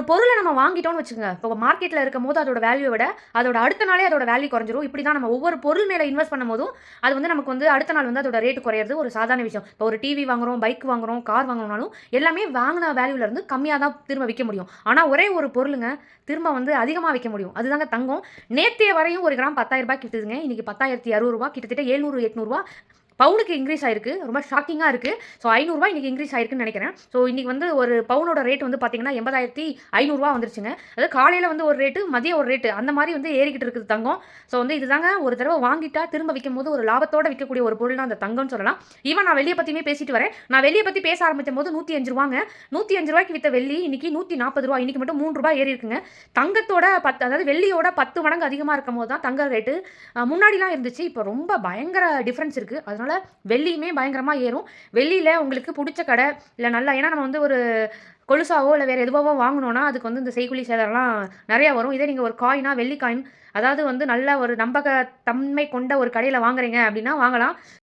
ஒரு பொருளை நம்ம வாங்கிட்டோம்னு வச்சுக்கோங்க. இப்போ மார்க்கெட்டில் இருக்கும் போது அதோட வேல்யூ விட அதோட அடுத்த நாளே அதோட வேல்யூ குறைஞ்சிரும். இப்படி தான் நம்ம ஒவ்வொரு பொருள் மேலே இன்வெஸ்ட் பண்ணும்போதும் அது வந்து நமக்கு வந்து அடுத்த நாள் வந்து அதோட ரேட் குறையிறது ஒரு சாதாரண விஷயம். இப்போ ஒரு டிவி வாங்குறோம் பைக் வாங்குறோம் கார் வாங்குறோம்னாலும் எல்லாமே வாங்கின வேல்யூலேருந்து கம்மியாக தான் திரும்ப விற்க முடியும். ஆனால் ஒரே ஒரு பொருளுங்க திரும்ப வந்து அதிகமாக விற்க முடியும். அதுதாங்க தங்கம். நேற்றைய வரையும் ஒரு கிராம் பத்தாயிரம் ரூபாய் இன்றைக்கி பத்தாயிரத்தி அறுபது ரூபா கிட்டத்தட்ட எழுநூறு எட்நூறுவா பவுனுக்கு இன்க்ரீஸ் ஆயிருக்கு. ரொம்ப ஷாக்கிங்காக இருக்குது ஸோ ஐநூறுரூவா இன்றைக்கி இன்க்ரீஸ் ஆயிருக்குன்னு நினைக்கிறேன். ஸோ இன்றைக்கி வந்து ஒரு பவுனோட ரேட் வந்து பார்த்தீங்கன்னா எண்பதாயிரத்தி ஐநூறுரூவா வந்துருச்சுங்க. அதாவது காலையில் வந்து ஒரு ரேட்டு மதியம் ஒரு ரேட்டு அந்த மாதிரி வந்து ஏறிக்கிட்டு இருக்குது தங்கம். ஸோ வந்து இதுதாங்க ஒரு தடவை வாங்கிட்டா திரும்ப விற்கும் போது ஒரு லாபத்தோட விற்கக்கூடிய ஒரு பொருள் தான் அந்த தங்கம்னு சொல்லலாம். ஈவன் நான் வெளியே பற்றியுமே பேசிட்டு வரேன். நான் வெளியே பற்றி பேச ஆரம்பிக்கும் போது நூற்றி அஞ்சு ரூபாங்க. நூற்றி அஞ்சு ரூபாய்க்கு வித்த வெள்ளி இன்னைக்கு நூற்றி நாற்பது ரூபா இன்னைக்கு மட்டும் மூணு ரூபாய் ஏறி இருக்குங்க. தங்கத்தோட பத்து அதாவது வெள்ளியோட பத்து மடங்கு அதிகமாக இருக்கும் போது தான் தங்க ரேட்டு முன்னாடிலாம் இருந்துச்சு. இப்போ ரொம்ப பயங்கர டிஃப்ரென்ஸ் இருக்குது அதனால வெள்ளியுமே பயங்கரமாக ஏறும். வெள்ளியில் உங்களுக்கு பிடிச்ச கடை இல்லை நல்லா ஏன்னா நம்ம வந்து ஒரு கொலுசாவோ இல்லை வேறு எதுவாவோ வாங்கினோன்னா அதுக்கு வந்து இந்த செய்குலி சேதாரம்லாம் நிறையா வரும். இதே நீங்கள் ஒரு காயினா வெள்ளி காயின் அதாவது வந்து நல்ல ஒரு நம்பக தன்மை கொண்ட ஒரு கடையில் வாங்குறீங்க அப்படின்னா வாங்கலாம்.